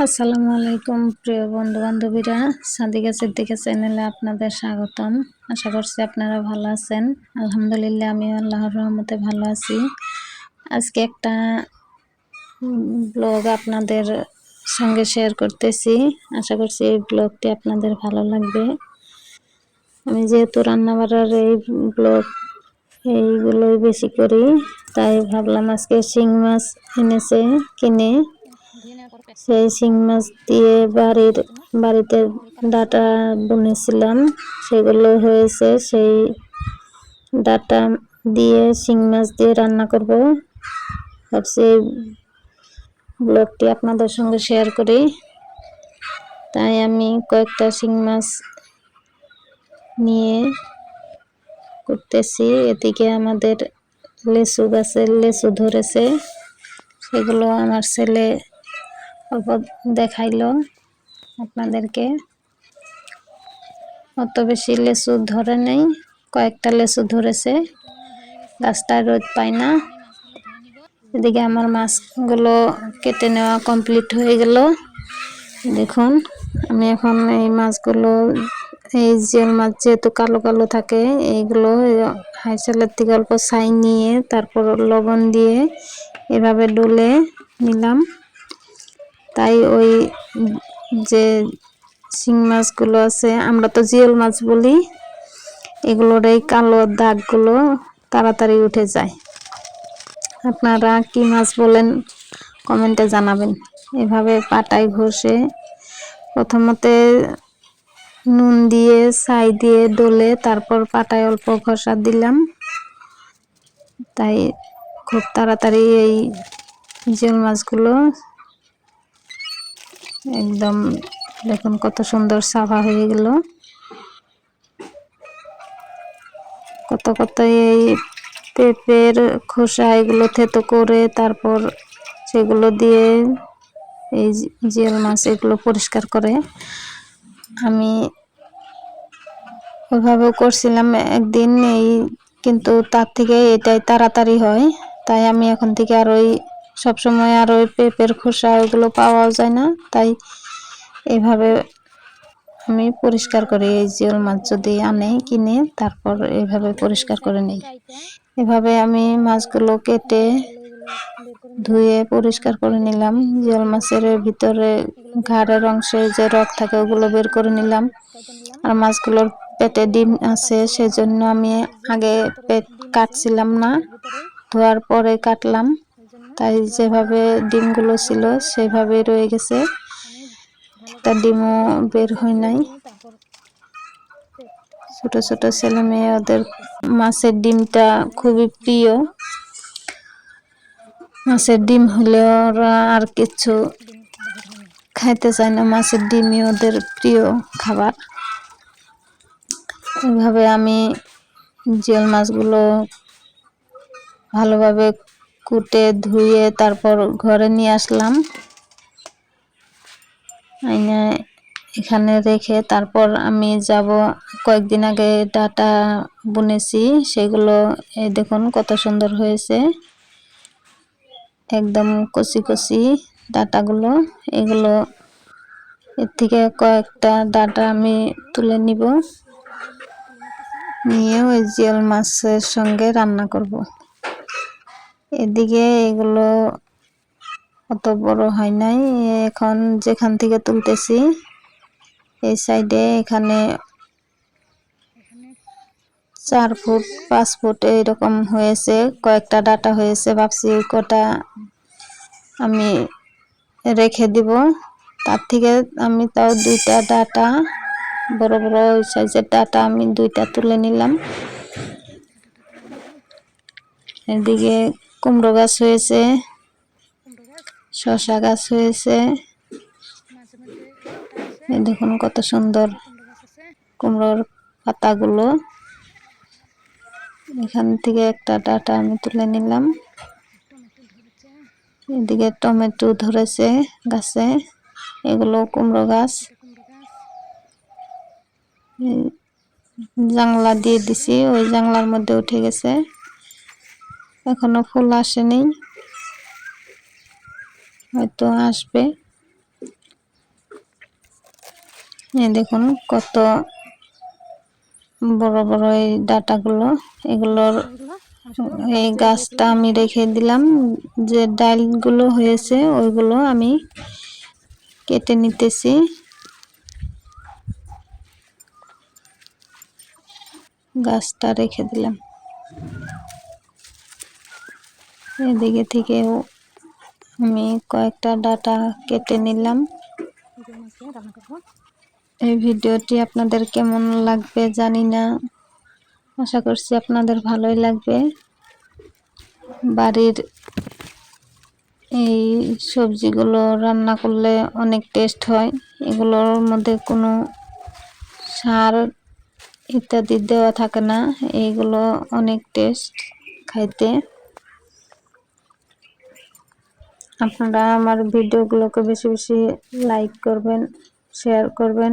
আসসালামু আলাইকুম প্রিয় বন্ধু বান্ধবীরা সাদিকা সিদ্দিকা চ্যানেলে আপনাদের স্বাগতম। আশা করছি আপনারা ভালো আছেন। আলহামদুলিল্লাহ আমি আল্লাহর রহমতে ভালো আছি। আজকে একটা ব্লগ আপনাদের সঙ্গে শেয়ার করতেছি। আশা করছি এই ব্লগটি আপনাদের ভালো লাগবে। আমি যেহেতু রান্না বাড়ার এই ব্লগ এইগুলোই বেশি করি, তাই ভাবলাম আজকে শিং মাছ এনেছে, কিনে সেই শিং মাছ দিয়ে বাড়ির, বাড়িতে ডাটা বুনেছিলাম। সেগুলো হয়েছে সেই ডাটা দিয়ে শিং মাছ দিয়ে রান্না করব। ভাবছি ব্লগটি আপনাদের সঙ্গে শেয়ার করি। তাই আমি কয়েকটা শিং মাছ নিয়ে করতেছি। এদিকে আমাদের লেসু গাছের লেসু ধরেছে। সেগুলো আমার ছেলে অল্প দেখাইলো আপনাদেরকে। অত বেশি লেসু ধরে নেই, কয়েকটা লেসু ধরেছে। গাছটায় রোদ পায় না। এদিকে আমার মাছগুলো কেটে নেওয়া কমপ্লিট হয়ে গেল। দেখুন, আমি এখন এই মাছগুলো, এই জিয়াল মাছ যেহেতু কালো কালো থাকে, এইগুলো হাইসালের থেকে অল্প ছাই নিয়ে তারপর লবণ দিয়ে এভাবে ডুলে নিলাম। তাই ওই যে শিং মাছগুলো আছে, আমরা তো জিওল মাছ বলি, এগুলোর এই কালো দাগগুলো তাড়াতাড়ি উঠে যায়। আপনারা কি মাছ বলেন কমেন্টে জানাবেন। এভাবে পাটায় ঘষে প্রথমতে নুন দিয়ে, ছাই দিয়ে ডলে তারপর পাটায় অল্প ঘষা দিলাম। তাই খুব তাড়াতাড়ি এই জিওল মাছগুলো একদম, দেখুন কত সুন্দর সাফা হয়ে গেল। কত কত এই পেঁপের খোসা এগুলো থেতো করে তারপর সেগুলো দিয়ে এই জিয়াল মাছ এগুলো পরিষ্কার করে। আমি ওইভাবেও করছিলাম একদিন এই, কিন্তু তার থেকে এটাই তাড়াতাড়ি হয়। তাই আমি এখন থেকে আর ওই সবসময় আর ওই পেঁপের খোসা ওগুলো পাওয়াও যায় না। তাই এভাবে আমি পরিষ্কার করি এই জিওল মাছ যদি আনে, কিনে, তারপর এইভাবে পরিষ্কার করে নিই। এভাবে আমি মাছগুলো কেটে ধুয়ে পরিষ্কার করে নিলাম। জিওল মাছের ভিতরে ঘাড়ের অংশে যে রক থাকে, ওগুলো বের করে নিলাম। আর মাছগুলোর পেটে ডিম আছে, সেজন্য আমি আগে পেট কাটছিলাম না। ধোয়ার পরে কাটলাম। তাই যেভাবে ডিমগুলো ছিল সেভাবে রয়ে গেছে। একটা ডিমও বের হয় নাই। ছোট ছোট ছেলে মেয়ে ওদের মাছের ডিমটা খুবই প্রিয়। মাছের ডিম হলে ওরা আর কিছু খাইতে চায় না। মাছের ডিমই ওদের প্রিয় খাবার। এভাবে আমি জিয়াল মাছগুলো ভালোভাবে কুটে ধুয়ে তারপর ঘরে নিয়ে আসলাম। এখানে রেখে তারপর আমি যাব, কয়েকদিন আগে ডাটা বুনেছি, সেগুলো, এই দেখুন কত সুন্দর হয়েছে। একদম কচি কচি ডাটাগুলো, এগুলো এর থেকে কয়েকটা ডাটা আমি তুলে নিব। নিয়ে ওই জিয়াল মাছের সঙ্গে রান্না করব। এদিকে এগুলো অত বড় হয় নাই। এখন যেখান থেকে তুলতেছি, এই সাইডে এখানে চার ফুট, পাঁচ ফুট এইরকম হয়েছে, কয়েকটা ডাটা হয়েছে। ভাবছি কটা আমি রেখে দিব। তার থেকে আমি তাও দুইটা ডাটা, বড় বড় ওই সাইজের ডাটা আমি দুইটা তুলে নিলাম। এদিকে কুমড়ো গাছ হয়েছে শশা গাছ হয়েছে। দেখুন কত সুন্দর কুমড়োর পাতাগুলো। এখান থেকে একটা ডাটা আমি তুলে নিলাম। এদিকে টমেটো ধরেছে গাছে, এগুলো কুমড়ো গাছ। জাংলা দিয়ে দিছি, ওই জাংলার মধ্যে উঠে গেছে। এখনও ফুল আসেনি। হয়তো আসবে। দেখুন কত বড় বড় এই ডাটাগুলো। এগুলোর এই গাছটা আমি রেখে দিলাম। যে ডাইলগুলো হয়েছে ওইগুলো আমি কেটে নিতেছি। গাছটা রেখে দিলাম। এদিকে থেকেও আমি কয়েকটা ডাটা কেটে নিলাম। এই ভিডিওটি আপনাদের কেমন লাগবে জানি না। আশা করছি আপনাদের ভালোই লাগবে। বাড়ির এই সবজিগুলো রান্না করলে অনেক টেস্ট হয়। এগুলোর মধ্যে কোনো সার ইত্যাদি দেওয়া থাকে না। এইগুলো অনেক টেস্ট খাইতে। আপনারা আমার ভিডিওগুলোকে বেশি বেশি লাইক করবেন শেয়ার করবেন।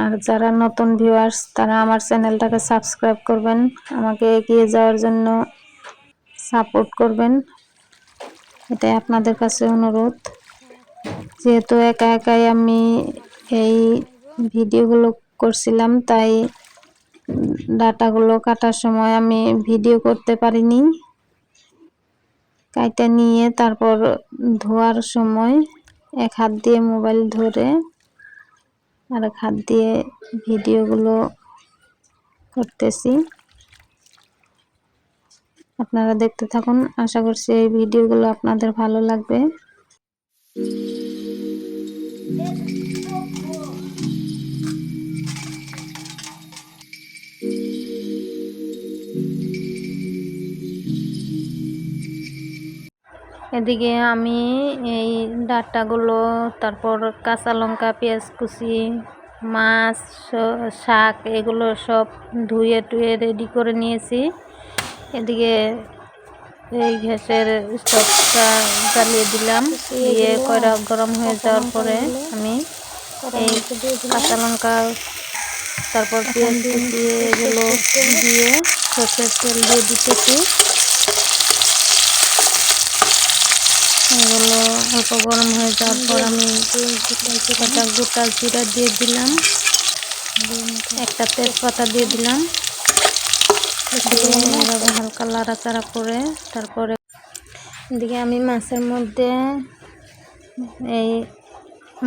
আর যারা নতুন ভিউয়ার্স তারা আমার চ্যানেলটাকে সাবস্ক্রাইব করবেন, আমাকে এগিয়ে যাওয়ার জন্য সাপোর্ট করবেন। এটাই আপনাদের কাছে অনুরোধ। যেহেতু একা একাই আমি এই ভিডিওগুলো করছিলাম, তাই ডাটাগুলো কাটার সময় আমি ভিডিও করতে পারিনি। কাইটা নিয়ে তারপর ধোয়ার সময় এক হাত দিয়ে মোবাইল ধরে আর এক হাত দিয়ে ভিডিওগুলো করতেছি। আপনারা দেখতে থাকুন। আশা করছি এই ভিডিওগুলো আপনাদের ভালো লাগবে। এদিকে আমি এই ডাটাগুলো, তারপর কাঁচা লঙ্কা, পেঁয়াজ কুচি, মাছ শাক, এগুলো সব ধুয়ে টুয়ে রেডি করে নিয়েছি। এদিকে এই গ্যাসের স্টোভটা জ্বালিয়ে দিলাম, দিয়ে কয়রা গরম হয়ে যাওয়ার পরে আমি এই কাঁচা লঙ্কা, তারপর পেঁয়াজ দিয়ে এগুলো দিয়ে সর্ষের তেল দিয়ে দিতেছি। এগুলো অল্প গরম হয়ে যাওয়ার পর আমি কটা গোটা জিরা দিয়ে দিলাম। একটা তেজপাতা দিয়ে দিলাম। এভাবে হালকা লাড়াচাড়া করে তারপরে এদিকে আমি মাছের মধ্যে এই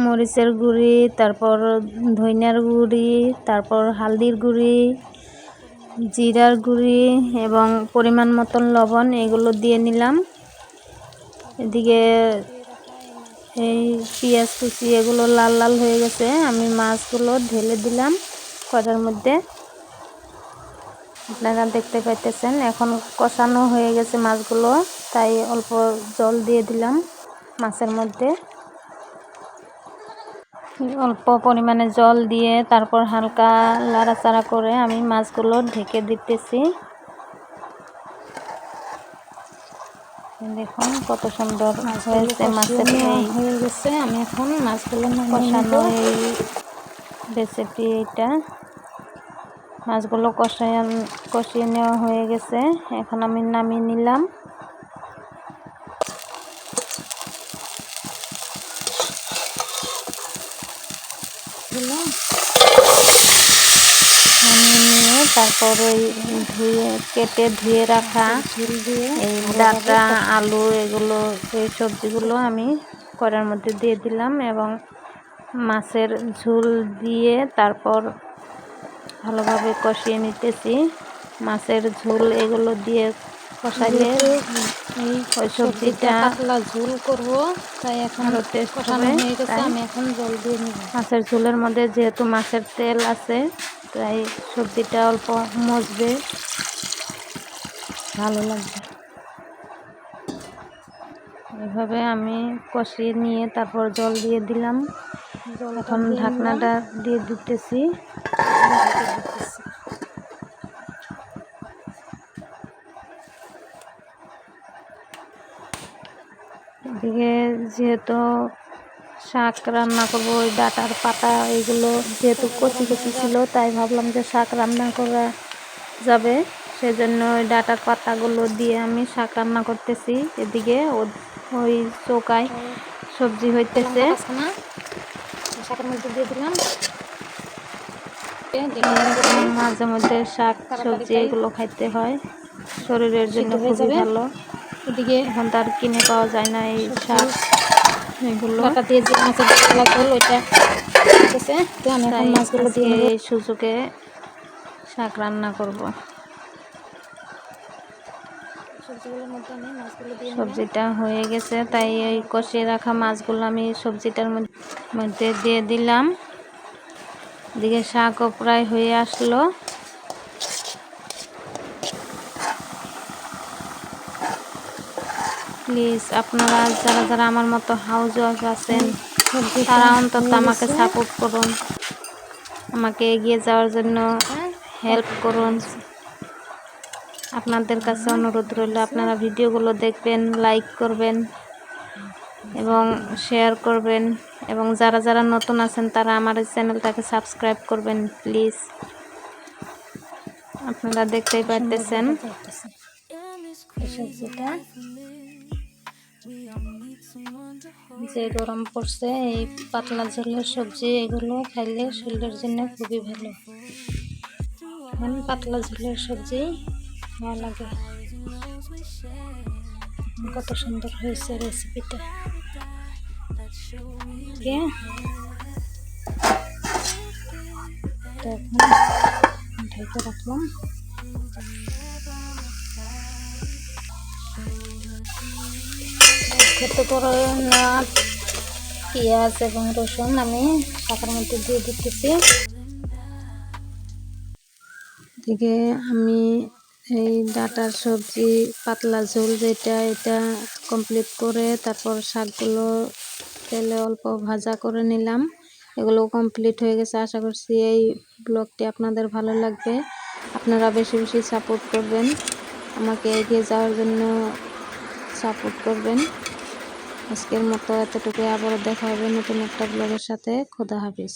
মরিচের গুঁড়ি, তারপর ধনিয়ার গুঁড়ি, তারপর হালদির গুঁড়ি, জিরার গুঁড়ি এবং পরিমাণ মতন লবণ এগুলো দিয়ে নিলাম। এদিকে এই পেঁয়াজ কুচি এগুলো লাল লাল হয়ে গেছে। আমি মাছগুলো ঢেলে দিলাম কড়ার মধ্যে। আপনারা দেখতে পাইতেছেন, এখন কষানো হয়ে গেছে মাছগুলো, তাই অল্প জল দিয়ে দিলাম মাছের মধ্যে। অল্প পরিমাণে জল দিয়ে তারপর হালকা লাড়াচাড়া করে আমি মাছগুলো ঢেকে দিতেছি। দেখুন কত সুন্দর হয়েছে মাছের হয়ে গেছে। আমি এখন মাছগুলো কষানো এই রেসিপি এটা মাছগুলো কষায় কষিয়ে নেওয়া হয়ে গেছে। এখন আমি নামিয়ে নিলাম। তারপর ওই ধুয়ে কেটে ধুয়ে রাখা ঝুল এই ডাটা আলু এগুলো এই সবজিগুলো আমি কড়ার মধ্যে দিয়ে দিলাম এবং মাছের ঝোল দিয়ে তারপর ভালোভাবে কষিয়ে নিতেছি। মাছের ঝোল এগুলো দিয়ে কষাইলে এই ওই সবজিটা পাতলা ঝোল করব তাই এখন টেস্ট হবে আমি এখন জল দিয়ে নিব। মাছের ঝোলের মধ্যে যেহেতু মাছের তেল আছে তাই সবজিটা অল্প মজবে। ভালো লাগবে। এভাবে আমি কষিয়ে নিয়ে তারপর জল দিয়ে দিলাম। এখন ঢাকনাটা দিয়ে দিতেছি। এদিকে যেহেতু শাক রান্না করব ওই ডাটার পাতা এগুলো যেহেতু কচি কচি ছিল তাই ভাবলাম যে শাক রান্না করা যাবে। সেজন্য ওই ডাটার পাতাগুলো দিয়ে আমি শাক রান্না করতেছি। এদিকে ও- ওই চৌকায় সবজি হইতেছে। পাঁচখানা শাকের মধ্যে দিয়ে দিলাম। মাঝে মধ্যে শাক সবজি এগুলো খাইতে হয়। শরীরের জন্য খুবই ভালো। এদিকে এখন তার কিনে পাওয়া যায় না এই শাক। এগুলো। ডাটা দিয়ে যে মাছের হচ্ছে তো আমি এখন মাছগুলো দিয়ে এই সুযোগে শাক রান্না করব। সবজিটা হয়ে গেছে তাই এই কষিয়ে রাখা মাছগুলো আমি সবজিটার মধ্যে দিয়ে দিলাম। এদিকে শাকও প্রায় হয়ে আসলো। প্লিজ আপনারা যারা যারা আমার মতো হাউস ওয়াইফ আছেন তারা অন্তত আমাকে সাপোর্ট করুন। আমাকে এগিয়ে যাওয়ার জন্য হেল্প করুন। আপনাদের কাছে অনুরোধ রইল আপনারা ভিডিওগুলো দেখবেন লাইক করবেন এবং শেয়ার করবেন এবং যারা যারা নতুন আছেন তারা আমার এই চ্যানেলটাকে সাবস্ক্রাইব করবেন প্লিজ আপনারা দেখতেই পারতেছেন। যে গরম পড়ছে, এই পাতলা ঝোলের সবজি এগুলো খাইলে শরীরের জন্য খুবই ভালো। এখন পাতলা ঝোলের সবজি ভালো লাগে। কত সুন্দর হয়েছে রেসিপিটা ঢেকে রাখলাম। খেতে করে না। পেঁয়াজ এবং রসুন আমি শাকের মধ্যে দিয়ে দিতেছি। থেকে আমি এই ডাটার সবজি, পাতলা ঝোল যেটা, এটা কমপ্লিট করে তারপর শাকগুলো তেলে অল্প ভাজা করে নিলাম। এগুলো কমপ্লিট হয়ে গেছে। আশা করছি এই ব্লগটি আপনাদের ভালো লাগবে। আপনারা বেশি বেশি সাপোর্ট করবেন। আমাকে এগিয়ে যাওয়ার জন্য সাপোর্ট করবেন। আজকের মতো এতটুকুই। আবারও দেখা হবে নতুন একটা ব্লগের সাথে। খোদা হাফিজ।